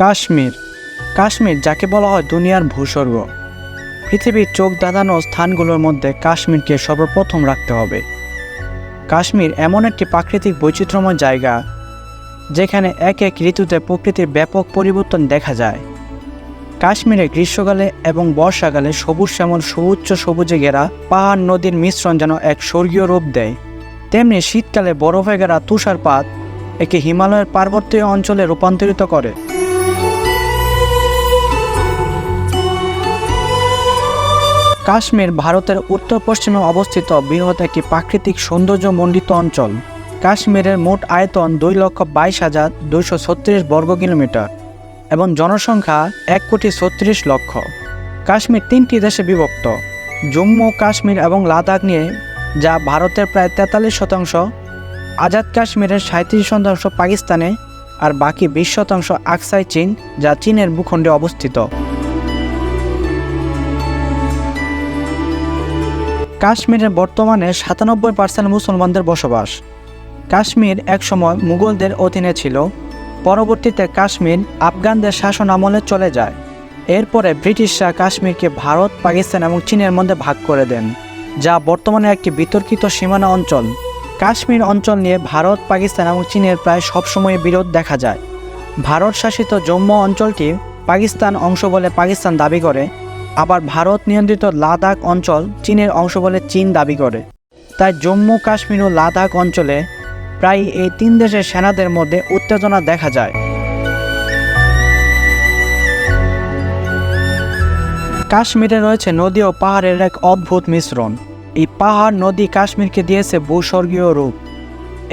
কাশ্মীর। কাশ্মীর যাকে বলা হয় দুনিয়ার ভূস্বর্গ। পৃথিবীর চোখ দাঁড়ানো স্থানগুলোর মধ্যে কাশ্মীরকে সর্বপ্রথম রাখতে হবে। কাশ্মীর এমন একটি প্রাকৃতিক বৈচিত্র্যময় জায়গা, যেখানে এক এক ঋতুতে প্রকৃতির ব্যাপক পরিবর্তন দেখা যায়। কাশ্মীরে গ্রীষ্মকালে এবং বর্ষাকালে সবুজ শ্যামল সুউচ্চ সবুজে ঘেরা পাহাড় নদীর মিশ্রণ যেন এক স্বর্গীয় রূপ দেয়। তেমনি শীতকালে বরফে ঘেরা তুষারপাত একে হিমালয়ের পার্বত্য অঞ্চলে রূপান্তরিত করে। কাশ্মীর ভারতের উত্তর পশ্চিমে অবস্থিত বৃহৎ একটি প্রাকৃতিক সৌন্দর্যমণ্ডিত অঞ্চল। কাশ্মীরের মোট আয়তন দুই লক্ষ বাইশ হাজার দুইশো ছত্রিশ বর্গ কিলোমিটার এবং জনসংখ্যা এক কোটি ছত্রিশ লক্ষ। কাশ্মীর তিনটি দেশে বিভক্ত। জম্মু, কাশ্মীর এবং লাদাখ নিয়ে, যা ভারতের প্রায় তেতাল্লিশ শতাংশ, আজাদ কাশ্মীরের সাঁত্রিশ শতাংশ পাকিস্তানে, আর বাকি বিশ শতাংশ আকসাই চীন, যা চীনের ভূখণ্ডে অবস্থিত। কাশ্মীরে বর্তমানে সাতানব্বই পার্সেন্ট মুসলমানদের বসবাস। কাশ্মীর একসময় মুঘলদের অধীনে ছিল। পরবর্তীতে কাশ্মীর আফগানদের শাসন আমলে চলে যায়। এরপরে ব্রিটিশরা কাশ্মীরকে ভারত, পাকিস্তান এবং চীনের মধ্যে ভাগ করে দেন, যা বর্তমানে একটি বিতর্কিত সীমানা অঞ্চল। কাশ্মীর অঞ্চল নিয়ে ভারত, পাকিস্তান এবং চীনের প্রায় সবসময় বিরোধ দেখা যায়। ভারত শাসিত জম্মু অঞ্চলটি পাকিস্তান অংশ বলে পাকিস্তান দাবি করে আবার ভারত নিয়ন্ত্রিত লাদাখ অঞ্চল চীনের অংশ বলে চীন দাবি করে। তাই জম্মু কাশ্মীর ও লাদাখ অঞ্চলে প্রায় এই তিন দেশের সেনাদের মধ্যে উত্তেজনা দেখা যায়। কাশ্মীরে রয়েছে নদী ও পাহাড়ের এক অদ্ভুত মিশ্রণ। এই পাহাড় নদী কাশ্মীরকে দিয়েছে ভূস্বর্গীয় রূপ।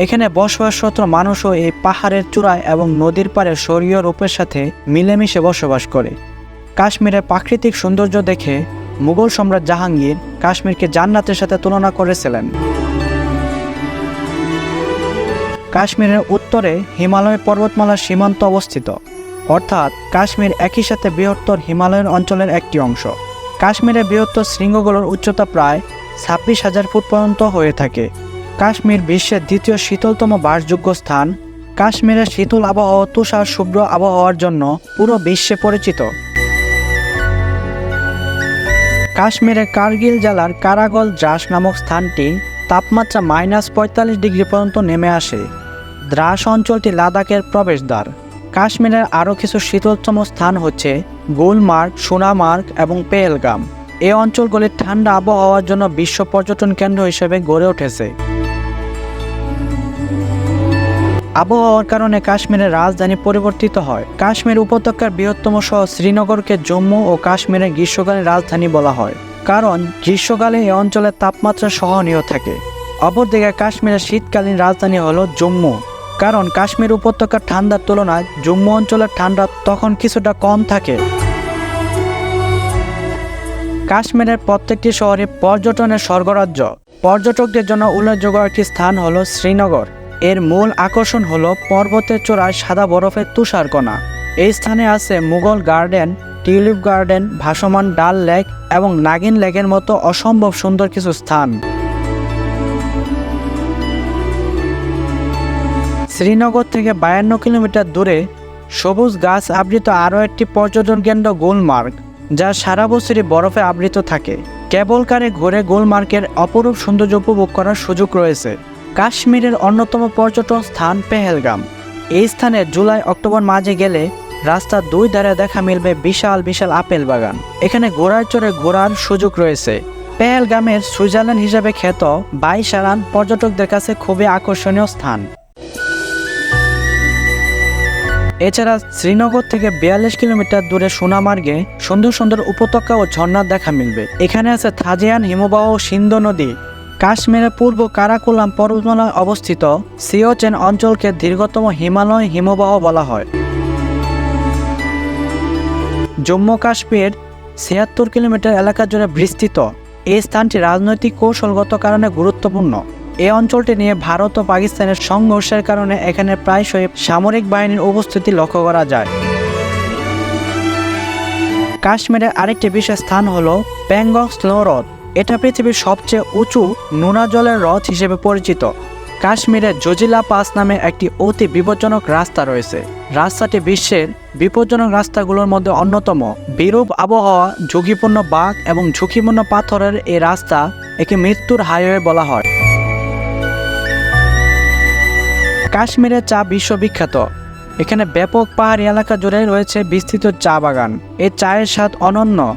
এখানে বসবাসরত মানুষও এই পাহাড়ের চূড়ায় এবং নদীর পাড়ে স্বর্গীয় রূপের সাথে মিলেমিশে বসবাস করে। কাশ্মীরের প্রাকৃতিক সৌন্দর্য দেখে মুঘল সম্রাট জাহাঙ্গীর কাশ্মীরকে জান্নাতের সাথে তুলনা করেছিলেন। কাশ্মীরের উত্তরে হিমালয় পর্বতমালার সীমান্ত অবস্থিত। অর্থাৎ কাশ্মীর একই সাথে বৃহত্তর হিমালয়ের অঞ্চলের একটি অংশ। কাশ্মীরের বৃহত্তর শৃঙ্গগুলোর উচ্চতা প্রায় ছাব্বিশ হাজার ফুট পর্যন্ত হয়ে থাকে। কাশ্মীর বিশ্বের দ্বিতীয় শীতলতম বাসযোগ্য স্থান। কাশ্মীরের শীতল আবহাওয়া তুষার শুভ্র আবহাওয়ার জন্য পুরো বিশ্বে পরিচিত। কাশ্মীরের কার্গিল জেলার কারাগল দ্রাস নামক স্থানটি তাপমাত্রা মাইনাস পঁয়তাল্লিশ ডিগ্রি পর্যন্ত নেমে আসে। দ্রাস অঞ্চলটি লাদাখের প্রবেশদ্বার। কাশ্মীরের আরও কিছু শীতলতম স্থান হচ্ছে গুলমার্গ, সোনামার্গ এবং পেহেলগাম। এই অঞ্চলগুলির ঠান্ডা আবহাওয়ার জন্য বিশ্ব পর্যটন কেন্দ্র হিসেবে গড়ে উঠেছে। আবহাওয়ার কারণে কাশ্মীরের রাজধানী পরিবর্তিত হয়। কাশ্মীর উপত্যকার বৃহত্তম শহর শ্রীনগরকে জম্মু ও কাশ্মীরের গ্রীষ্মকালীন রাজধানী বলা হয়। কারণ, গ্রীষ্মকালে এই অঞ্চলের তাপমাত্রা সহনীয় থাকে। অপরদিকে, কাশ্মীরের শীতকালীন রাজধানী হলো জম্মু। কারণ, কাশ্মীর উপত্যকার ঠান্ডার তুলনায় জম্মু অঞ্চলের ঠান্ডা তখন কিছুটা কম থাকে। কাশ্মীরের প্রত্যেকটি শহরে পর্যটনের স্বর্গরাজ্য। পর্যটকদের জন্য উল্লেখযোগ্য একটি স্থান হলো শ্রীনগর। এর মূল আকর্ষণ হলো পর্বতের চূড়ায় সাদা বরফের তুষারকণা এই স্থানে আছে মুঘল গার্ডেন, টিউলিপ গার্ডেন, ভাসমান ডাল লেক এবং নাগিন লেকের মতো অসম্ভব সুন্দর কিছু স্থান। শ্রীনগর থেকে বায়ান্ন কিলোমিটার দূরে সবুজ গাছ আবৃত আরও একটি পর্যটন কেন্দ্র গুলমার্গ, যা সারা বছরই বরফে আবৃত থাকে। কেবল কারে ঘুরে গুলমার্গের অপরূপ সৌন্দর্য উপভোগ করার সুযোগ রয়েছে। কাশ্মীরের অন্যতম পর্যটন স্থান পেহেলগাম। এই স্থানে জুলাই, অক্টোবর মাঝে গেলে রাস্তার দুই ধারে দেখা মিলবে বিশাল বিশাল আপেল বাগান। এখানে ঘোড়ার চড়ে ঘোরার সুযোগ রয়েছে। পেহেলগামের সুইজারল্যান্ড হিসেবে খ্যাত বাইশারান পর্যটকদের কাছে খুবই আকর্ষণীয় স্থান। এছাড়া শ্রীনগর থেকে বিয়াল্লিশ কিলোমিটার দূরে সোনামার্গে সুন্দর সুন্দর উপত্যকা ও ঝর্ণার দেখা মিলবে। এখানে আছে থাজিয়ান হিমবাহ সিন্ধু নদী। কাশ্মীরের পূর্ব কারাকোলাম পর্বতমালায় অবস্থিত সিওচেন অঞ্চলকে দীর্ঘতম হিমালয় হিমবাহ বলা হয়। জম্মু কাশ্মীর ছিয়াত্তর কিলোমিটার এলাকা জুড়ে বিস্তৃত। এই স্থানটি রাজনৈতিক কৌশলগত কারণে গুরুত্বপূর্ণ। এই অঞ্চলটি নিয়ে ভারত ও পাকিস্তানের সংঘর্ষের কারণে এখানে প্রায়শই সামরিক বাহিনীর উপস্থিতি লক্ষ্য করা যায়। কাশ্মীরের আরেকটি বিশেষ স্থান হল প্যাংগং স্নো হ্রদ। এটা পৃথিবীর সবচেয়ে উঁচু নোনা জলের হ্রদ হিসেবে পরিচিত। কাশ্মীরের জজিলা পাস নামে একটি অতি বিপজ্জনক রাস্তা রয়েছে। রাস্তাটি বিশ্বের বিপজ্জনক রাস্তাগুলোর মধ্যে অন্যতম। বিরূপ আবহাওয়া, ঝুঁকিপূর্ণ বাঘ এবং ঝুঁকিপূর্ণ পাথরের এই রাস্তা একে মৃত্যুর হাইওয়ে বলা হয়। কাশ্মীরের চা বিশ্ববিখ্যাত। এখানে ব্যাপক পাহাড়ি এলাকা জুড়ে রয়েছে বিস্তৃত চা বাগান। এই চায়ের স্বাদ অনন্য।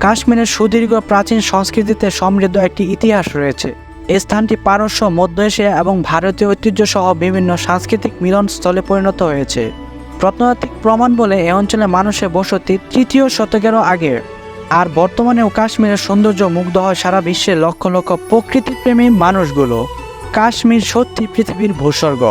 কাশ্মীরের সুদীর্ঘ প্রাচীন সংস্কৃতিতে সমৃদ্ধ একটি ইতিহাস রয়েছে। স্থানটি পারস্য, মধ্য এশিয়া এবং ভারতীয় ঐতিহ্য সহ বিভিন্ন সাংস্কৃতিক মিলনস্থলে পরিণত হয়েছে। প্রত্নতাত্ত্বিক প্রমাণ বলে এ অঞ্চলে মানুষের বসতি তৃতীয় শতকেরও আগে। আর বর্তমানেও কাশ্মীরের সৌন্দর্য মুগ্ধ হয় সারা বিশ্বের লক্ষ লক্ষ প্রকৃতিপ্রেমী মানুষগুলো। কাশ্মীর সত্যি পৃথিবীর ভূস্বর্গ।